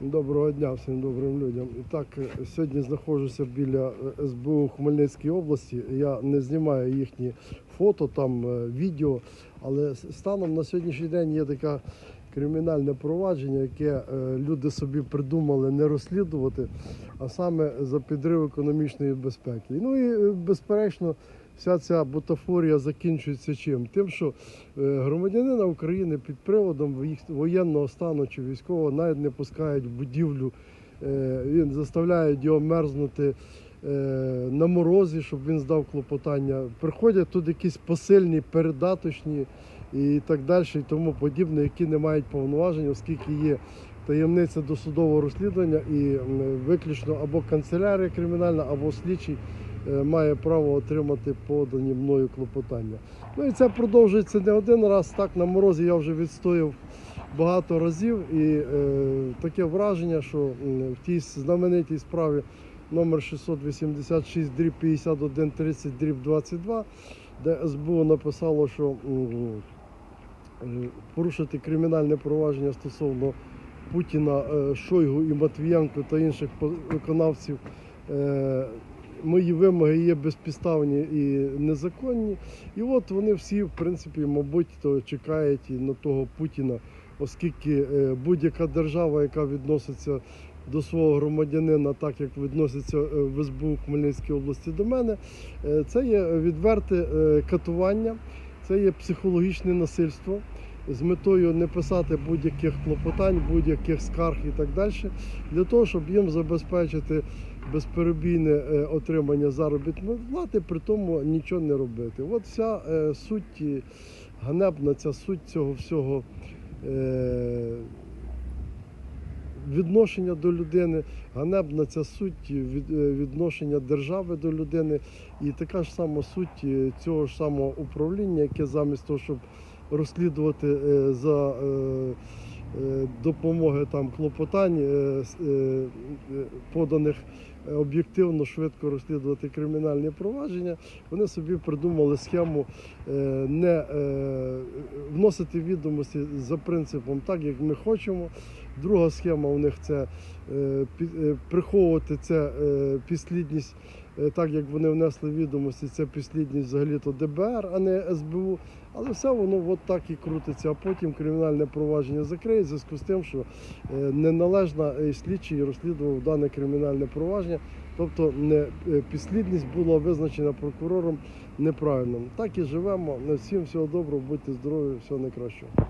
Доброго дня всім добрим людям. І так, е, сьогодні знаходжуся біля е, СБУ Хмельницької області. Я не знімаю їхні фото, там е, відео, але станом на сьогоднішній день є таке кримінальне провадження, яке люди собі придумали не розслідувати, а саме за підрив економічної безпеки. Ну і безперечно. Вся ця бутафорія закінчується чим? Тим, що е, громадянина України під приводом воєнного стану чи військового навіть не пускають в будівлю. Е, Він заставляють його мерзнути е, на морозі, щоб він здав клопотання. Приходять тут якісь посильні, передаточні і так далі, і тому подібне, які не мають повноважень, оскільки є таємниця досудового розслідування і виключно або канцелярія кримінальна, або слідчий має право отримати подані мною клопотання. Ну і це продовжується не один раз. Так на морозі я вже відстояв багато разів, і е, таке враження, що в тій знаменитій справі номер 686 дріб 51 30 дріб 22, де СБУ написало, що е, порушити кримінальне провадження стосовно Путіна, е, Шойгу і Матвієнко та інших виконавців. Мої вимоги є безпідставні і незаконні. І от вони всі, в принципі, мабуть, то чекають і на того Путіна, оскільки е, будь-яка держава, яка відноситься до свого громадянина, так як відноситься е, в СБУ Хмельницької області до мене, е, це є відверте катування, це є психологічне насильство. З метою не писати будь-яких клопотань, будь-яких скарг і так далі, для того, щоб їм забезпечити безперебійне е, отримання заробітної плати, при тому нічого не робити. От вся е, суть ганебна ця суть цього всього е, відношення до людини, ганебна ця суть е, відношення держави до людини, і така ж сама суть е, цього ж самого управління, яке замість того, щоб розслідувати е, за е, е, допомоги там клопотань, поданих об'єктивно швидко розслідувати кримінальні провадження, вони собі придумали схему не вносити відомості за принципом так, як ми хочемо. Друга схема у них це приховувати це підслідність, так як вони внесли відомості, це підслідність взагалі то ДБР, а не СБУ. Але все воно от так і крутиться. А потім кримінальне провадження закриє в зв'язку з тим, що е, неналежна е, слідчий розслідував дане кримінальне провадження. Тобто не е, підслідність була визначена прокурором неправильно. Так і живемо. Всім всього доброго, будьте здорові, всього найкращого.